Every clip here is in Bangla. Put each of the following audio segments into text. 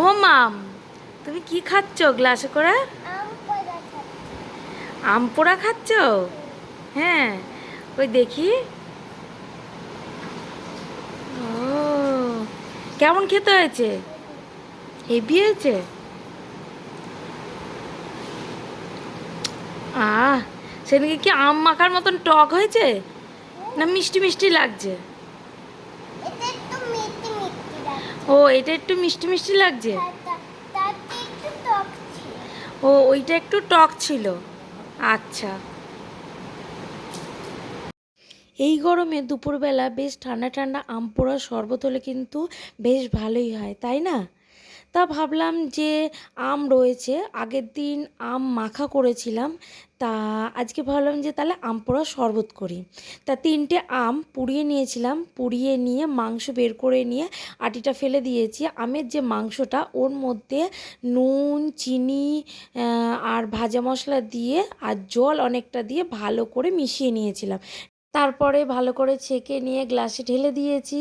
ও মাম তুমি কি খাচ্ছ গ্লাসে করে? আম পড়া খাচ্ছি। হ্যাঁ ওই দেখি। ও কেমন খেতে হয়েছে? হেভি হয়েছে? আহ সেদিকে কি আম মাখার মতন টক হয়েছে? না মিষ্টি মিষ্টি লাগছে এটা একটু মিষ্টি মিষ্টি লাগছে ও, এটা একটু মিষ্টি মিষ্টি লাগছে? ও, ওইটা একটু টক ছিল। আচ্ছা। এই গরমে দুপুরবেলা বেশ ঠান্ডা ঠান্ডা আম পোড়ার শরবত হলে কিন্তু বেশ ভালোই হয়, তাই না? তা ভাবলাম যে আম রয়েছে, আগের দিন আম মাখা করেছিলাম। তা আজকে ভাবলাম যে তাহলে আম পোড়া শরবত করি। তা তিনটে আম পুড়িয়ে নিয়েছিলাম, পুড়িয়ে নিয়ে মাংস বের করে নিয়ে আটিটা ফেলে দিয়েছি। আমের যে মাংসটা ওর মধ্যে নুন, চিনি আর ভাজা মশলা দিয়ে আর জল অনেকটা দিয়ে ভালো করে মিশিয়ে নিয়েছিলাম। তারপরে ভালো করে ছেঁকে নিয়ে গ্লাসে ঢেলে দিয়েছি।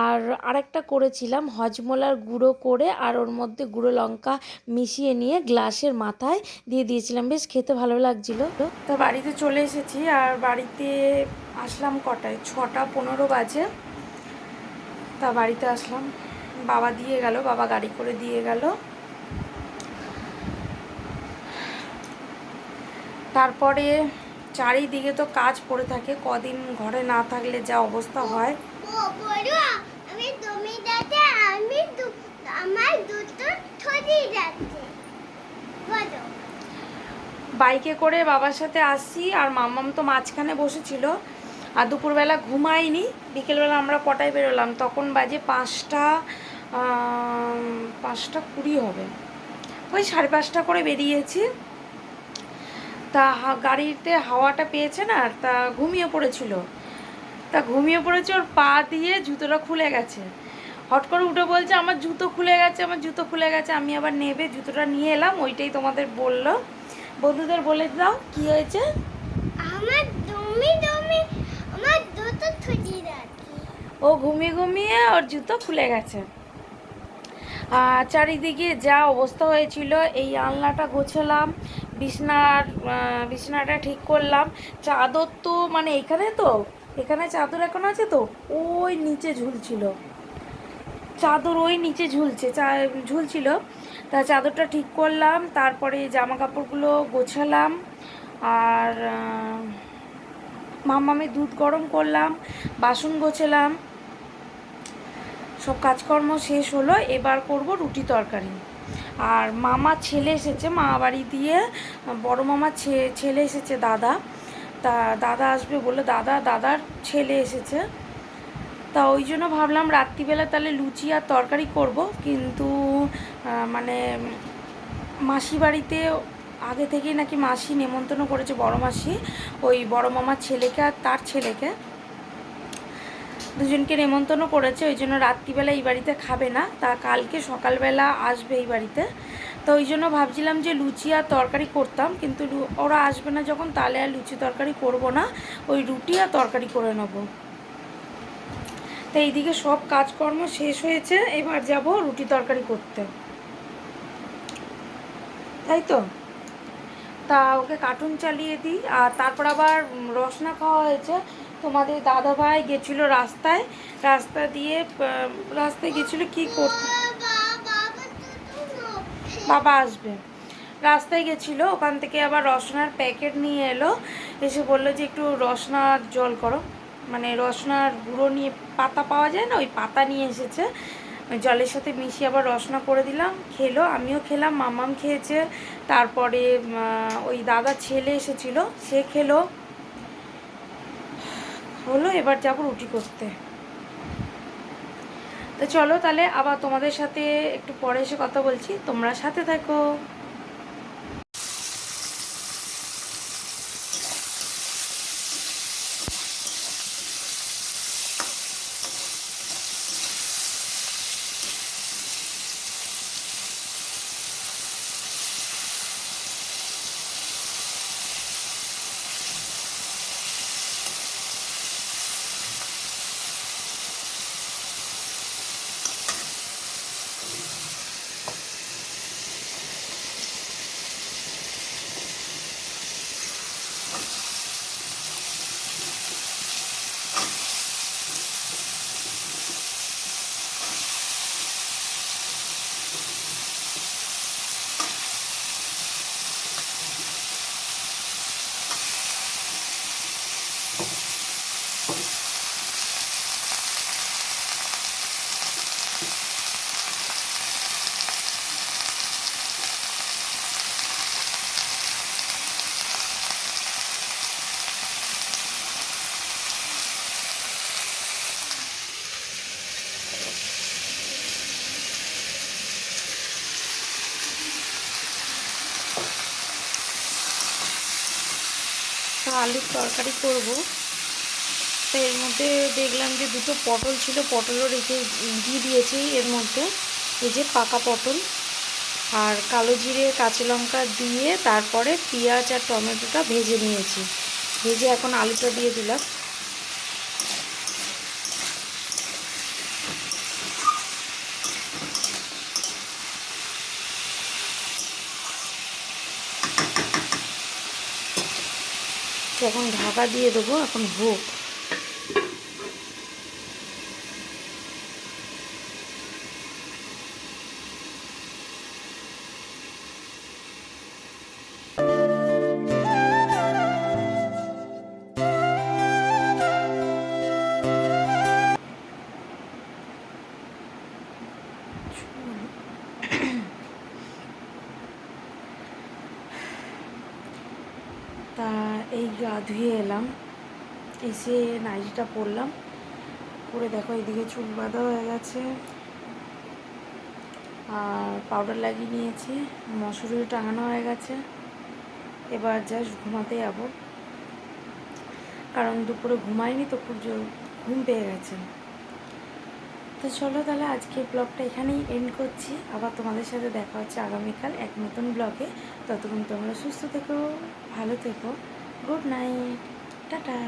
আর আরেকটা করেছিলাম, হজমলার গুঁড়ো করে আর ওর মধ্যে গুঁড়ো লঙ্কা মিশিয়ে নিয়ে গ্লাসের মাথায় দিয়ে দিয়েছিলাম। বেশ খেতে ভালো লাগছিল। তা বাড়িতে চলে এসেছি আর বাড়িতে আসলাম কটায়? ছটা পনেরো বাজে। তা বাড়িতে আসলাম। বাবা দিয়ে গেল, বাবা গাড়ি করে দিয়ে গেল। তারপরে চারিদিকে তো কাজ পড়ে থাকে কদিন ঘরে না থাকলে যা অবস্থা হয়। বাইকে করে বাবার সাথে আসছি আর মাম্মাম তো মাঝখানে বসেছিল আর দুপুরবেলা ঘুমাইনি বিকেলবেলা আমরা কটায় বেরোলাম তখন বাজে পাঁচটা পাঁচটা কুড়ি হবে। ওই সাড়ে পাঁচটা করে বেরিয়েছি। তা গাড়িতে হাওয়াটা পেয়েছে না তা ঘুমিয়ে পড়েছিল। তা ঘুমিয়ে পড়েছে ওর পা দিয়ে জুতোটা খুলে গেছে। হট করে উঠে বলছে আমার জুতো খুলে গেছে আমার জুতো খুলে গেছে। আমি আবার নেবে জুতোটা নিয়ে এলাম ওইটাই তোমাদের বলল। বন্ধুদের বলে দাও কি হয়েছে? আমার তুমি তুমি আমার দুটো ছড়ি যাচ্ছে। ও ঘুমিয়ে ঘুমিয়ে ওর জুতো খুলে গেছে। আর চারিদিকে যা অবস্থা হয়েছিল এই আলনাটা গোছালাম বিছনার বিছনাটা ঠিক করলাম। চাদর তো মানে এখানে তো? এখানে চাদর এখন আছে তো? ওই নিচে ঝুলছিল। চাদর ওই নিচে ঝুলছে, চা- ঝুলছিল। তা চাদরটা ঠিক করলাম, তারপরে জামা কাপড়গুলো গোছালাম। আর মামামে দুধ গরম করলাম, বাসন গোছালাম। সব কাজকর্ম শেষ হলো, এবার করব রুটি তরকারি। আর মামা ছেলে এসেছে মা বাড়ি দিয়ে বড় মামার ছে- ছেলে এসেছে, দাদা। তা দাদা আসবে বলে, দাদা, দাদার ছেলে এসেছে। তা ওই জন্য ভাবলাম রাত্রিবেলা তাহলে লুচি আর তরকারি করব, কিন্তু মানে মাসি বাড়িতে আগে থেকেই নাকি মাসি নেমন্তন্ন করেছে, বড় মাসি। ওই বড় মামার ছেলেকে আর তার ছেলেকে। দুজনকে নেমন্তন্ন করেছে, ওই জন্য রাত্রিবেলা এই বাড়িতে খাবে না। তা কালকে সকালবেলা আসবে এই বাড়িতে। তো ওই জন্য ভাবছিলাম যে লুচি আর তরকারি করতাম, কিন্তু ওরা আসবে না যখন, তাহলে আর লুচি তরকারি করব না। ওই রুটি আর তরকারি করে নেব। তো এইদিকে সব কাজকর্ম শেষ হয়েছে, এবার যাব রুটি তরকারি করতে। তাই তো? তা ওকে কার্টুন চালিয়ে দিই, আর তারপর আবার রসনা খাওয়া হয়েছে। তোমাদের দাদা ভাই গেছিল রাস্তায়, রাস্তা দিয়ে রাস্তায় গেছিল কি করতে? বাবা আসবে। রাস্তায় গেছিল, ওখান থেকে আবার রসনার প্যাকেট নিয়ে এলো, এসে বলল যে একটু রসনার জল করো। মানে রসনার গুঁড়ো নিয়ে পাতা পাওয়া যায় না? ওই পাতা নিয়ে এসেছে। জলের সাথে মিশিয়ে আবার রসনা করে দিলাম, খেলো, আমিও খেলাম, মামাম খেয়েছে, তারপরে ওই দাদার ছেলে এসেছিল, সে খেলো। হলো এবার যাব রুটি করতে। তো চলো তাহলে আবার তোমাদের সাথে একটু পরে এসে কথা বলছি, তোমরা সাথে থাকো। আলুর তরকারি করব। তো এর মধ্যে দেখলাম যে দুটো পটল ছিল, পটলও রেখে দিয়ে দিয়েছি এর মধ্যে। এই যে পাকা পটল আর কালো জিরে, কাঁচা লঙ্কা দিয়ে তারপরে পেঁয়াজ আর টমেটোটা ভেজে নিয়েছি। ভেজে এখন আলুটা দিয়ে দিলাম। তো এখন ঢাকা দিয়ে দেবো এখন হোক। তা এই গা ধুয়ে এলাম। এসে নাইটিটা পরলাম। পরে দেখো এদিকে চুল বাঁধা হয়ে গেছে। আর পাউডার লাগিয়ে নিয়েছি। মশুরি টাঙানো হয়ে গেছে। এবার জাস্ট ঘুমাতে যাব। কারণ দুপুরে ঘুমাইনি তো খুব ঘুম পেয়ে গেছে। তো চলো তাহলে আজকে ব্লগটা এখানেই এন্ড করছি। আবার তোমাদের সাথে দেখা হচ্ছে আগামীকাল এক নতুন ব্লগে ততক্ষণ তোমরা সুস্থ থেকো, ভালো থেকো। Good night tata